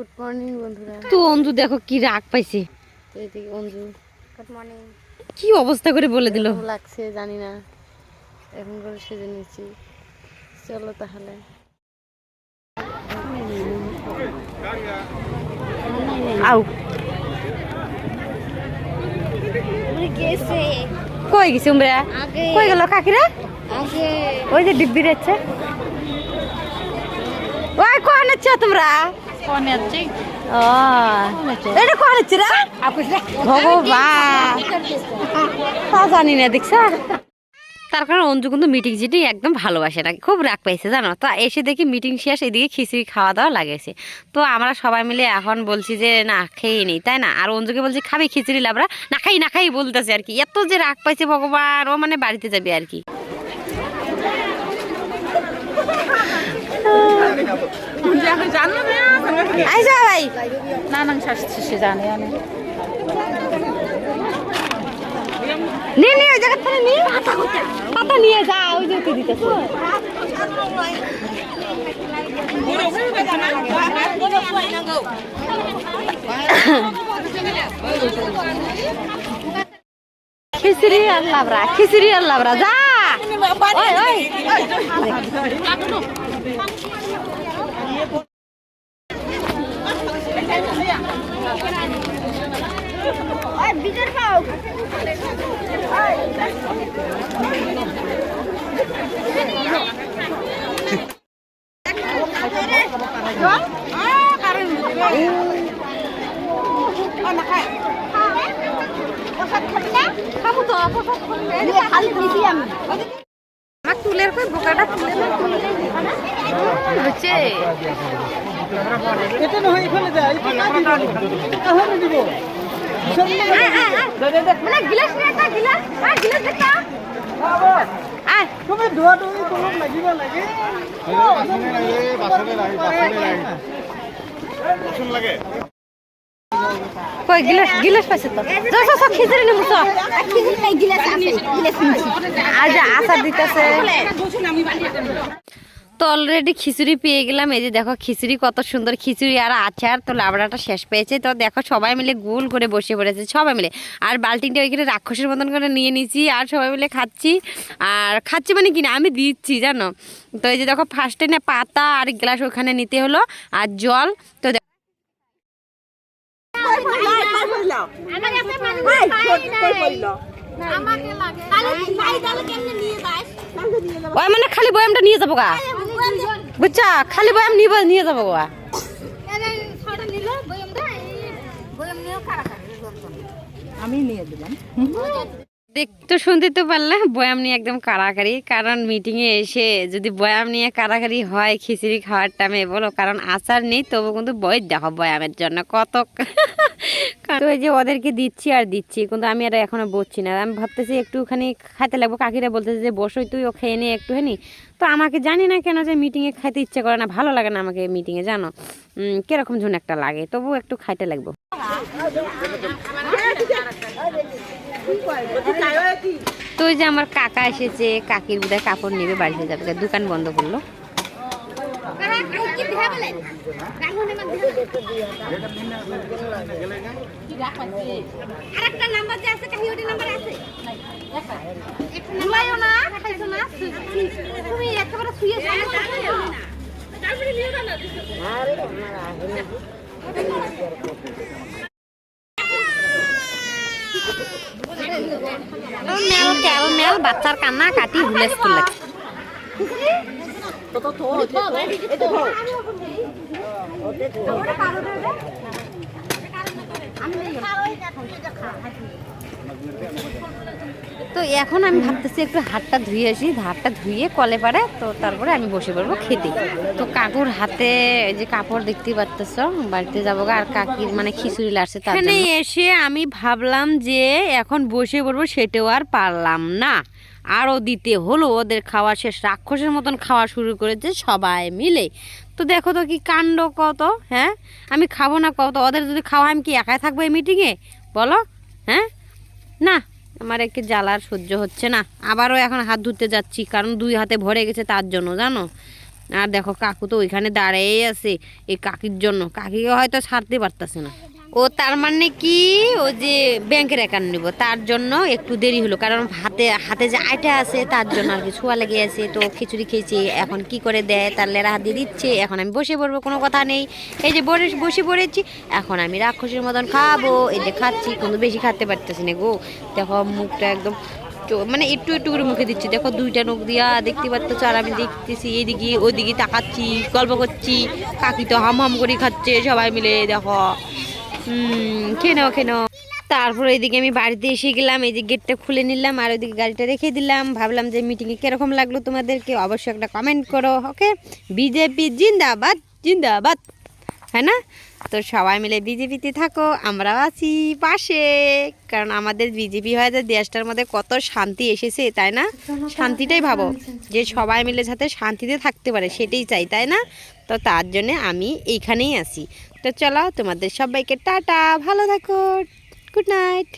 Good morning বন্ধুরা। তো অঞ্জু দেখো কি রাগ পাইছে। এদিকে অঞ্জু গুড মর্নিং কি অবস্থা করে বলে দিল? লাগছে জানি না। এখন করে সেজে নিচ্ছি। চলো তাহলে। আউ। কই গেছে উমরা? কই গেল কাকিরা? আগে। ওই যে ডিব্বি রয়েছে ওই হচ্ছে তোমরা? এটা কোন হচ্ছে ভগবান। তা জানি না দেখছ? তার কারণে অঞ্জু কিন্তু মিটিং জিটি একদম ভালোবাসে না। খুব রাগ পাইছে জানো? তো এসে দেখি মিটিং শেষ এদিকে খিচুড়ি খাওয়া দাওয়া লাগেছে। তো আমরা সবাই মিলে এখন বলছি যে না খেয়ে নিই। তাই না? আর অঞ্জুকে বলছি খাবি খিচুড়ি লাবরা না খাই না খাই বলতেছে আর কি। এত যে রাগ পাইছে ভগবান ও মানে বাড়িতে যাবে আর কি। আইসা ভাই নানাং শাস্তি জানে আমি। নে নে ওই জায়গা থেকে নিয়ে, পাতা নিয়ে যা, ওই যে তুই দিতেছে। খিচুড়ি আর লাবরা খিচুড়ি আর লাবরা যা! ওই ওই। আমার তুলের কই বোকাটা তুলে না এটা নহয় ইফালে যায় তাহলে দিব। মানে গিলাস নিয়ে একটা গিলাস আর গিলাস দেখা আয় তুমি ধোৱা ধোৱা তলত লাগিব লাগে কই গিলাস গিলাস পাইছে তো যা যা সব খিচুড়ি নিমু তো গিলাস আছে গিলাস নিছি আজ আচার দিতেছে তো অলরেডি খিচুড়ি পেয়ে গেলাম। এই যে দেখো খিচুড়ি কত সুন্দর খিচুড়ি আর আচার। তো লাবড়াটা শেষ পেয়েছে। তো দেখো সবাই মিলে গোল করে বসে পড়েছে সবাই মিলে। আর বালতিনটা ওইখানে রাক্ষসের মতন করে নিয়ে নিয়েছি আর সবাই মিলে খাচ্ছি। আর খাচ্ছি মানে কি না? আমি দিচ্ছি জানো? তো এই যে দেখো ফার্স্টে না পাতা আর গ্লাস ওখানে নিতে হলো আর জল। তো ওই মানে খালি বয়ামটা নিয়ে যাব গা। বুঝছা? খালি বয়াম নিব নিয়ে যাব গা। আরে ছড়া নিল বয়ম দা বয়ম নিয়েও খারাপ আমি নিয়ে দিলাম। দেখতে শুনতে তো পারলে বয়াম নিয়ে একদম কারাকারি কারণ মিটিংয়ে এসে যদি বয়াম নিয়ে কারাকারি হয় খিচুড়ি খাওয়ার টাইমে বলো, কারণ আচার নেই, তবু কিন্তু বই দেখো বয়ামের জন্য কত তো এই যে ওদেরকে দিচ্ছি আর দিচ্ছি, কিন্তু আমি আর এখনও বসছি না। আমি ভাবতেছি একটুখানি খাইতে লাগবো, কাকিরা বলতেছে যে বসোই তুই ও খেয়ে নে একটুখানি। তো আমাকে জানি না কেন যে মিটিংয়ে খাইতে ইচ্ছে করে না, ভালো লাগে না আমাকে মিটিংয়ে জানো? কীরকম ঝুন একটা লাগে তবু একটু খাইতে লাগবো। তো যে আমার কাকা এসেছে কাকির বোধহয় কাপড় নেবে বাড়িতে যাবে। দোকান বন্ধ করল। মেল বাচ্চার কান্না কাটি হুলেস্তুল লাগে তো এখন আমি ভাবতেছি একটু হাতটা ধুয়ে আসি। হাতটা ধুয়ে কলে পারে তো তারপরে আমি বসে পড়ব খেতে। তো কাকুর হাতে যে কাপড় দেখতে পাচ্তেছ বাড়িতে যাব আর কাকির মানে খিচুড়ি লাগছে এখানে এসে আমি ভাবলাম যে এখন বসে পড়ব সেটাও আর পারলাম না। আরও দিতে হলো ওদের খাওয়া শেষ রাক্ষসের মতন খাওয়া শুরু করেছে সবাই মিলে। তো দেখো তো কি কাণ্ড কত হ্যাঁ? আমি খাব না কত ওদের যদি খাওয়া আমি কি একাই থাকব এই মিটিংয়ে বলো হ্যাঁ? না, আমার একটু জ্বালার সহ্য হচ্ছে না। আবারও এখন হাত ধুতে যাচ্ছি, কারণ দুই হাতে ভরে গেছে তার জন্য, জানো? আর দেখো, কাকু তো ওইখানে দাঁড়িয়েই আছে, এই কাকির জন্য। কাকিকে হয়তো ছাড়তে পারতেছে না। ও তার মানে কি? ও যে ব্যাংকের অ্যাকাউন্ট নিব, তার জন্য একটু দেরি হলো। কারণ হাতে হাতে যে আইটা আছে, তার জন্য আর কি ছোঁয়া লেগে আছে। তো খিচুড়ি খেয়েছে, এখন কি করে দেয়? তার লেরা হাত দিয়ে দিচ্ছে, এখন আমি বসে পড়ব, কোনো কথা নেই। এই যে বসে বসে পড়েছি, এখন আমি রাক্ষসের মতন খাব। এই যে খাচ্ছি কিন্তু বেশি খাতে পারতেছি না গো। দেখো, মুখটা একদম মানে একটু একটু করে মুখে দিচ্ছি। দেখো, দুইটা নখ দিয়া দেখতে পাচ্ছ আর আমি দেখতেছি এদিকে ওইদিকে তাকাচ্ছি, গল্প করছি। কাকি তো হাম হাম করে খাচ্ছে সবাই মিলে, দেখো। কেন কেন তারপর এইদিকে আমি বাড়িতে এসে গেলাম, এই যে গেটটা খুলে নিলাম আর ওইদিকে গাড়িটা রেখে দিলাম। ভাবলাম যে মিটিংয়ে কীরকম লাগল তোমাদেরকে, অবশ্যই একটা কমেন্ট করো ওকে বিজেপি জিন্দাবাদ জিন্দাবাদ হ্যাঁ না? তো সবাই মিলে বিজেপিতে থাকো, আমরাও আছি পাশে। কারণ আমাদের বিজেপি হয়ে যে দেশটার মধ্যে কত শান্তি এসেছে, তাই না? শান্তিটাই ভাবো, যে সবাই মিলে যাতে শান্তিতে থাকতে পারে, সেটাই চাই, তাই না? তো তার জন্যে আমি এইখানেই আসি তো চলো তোমাদের সবাইকে টাটা, ভালো থাকো, গুড নাইট।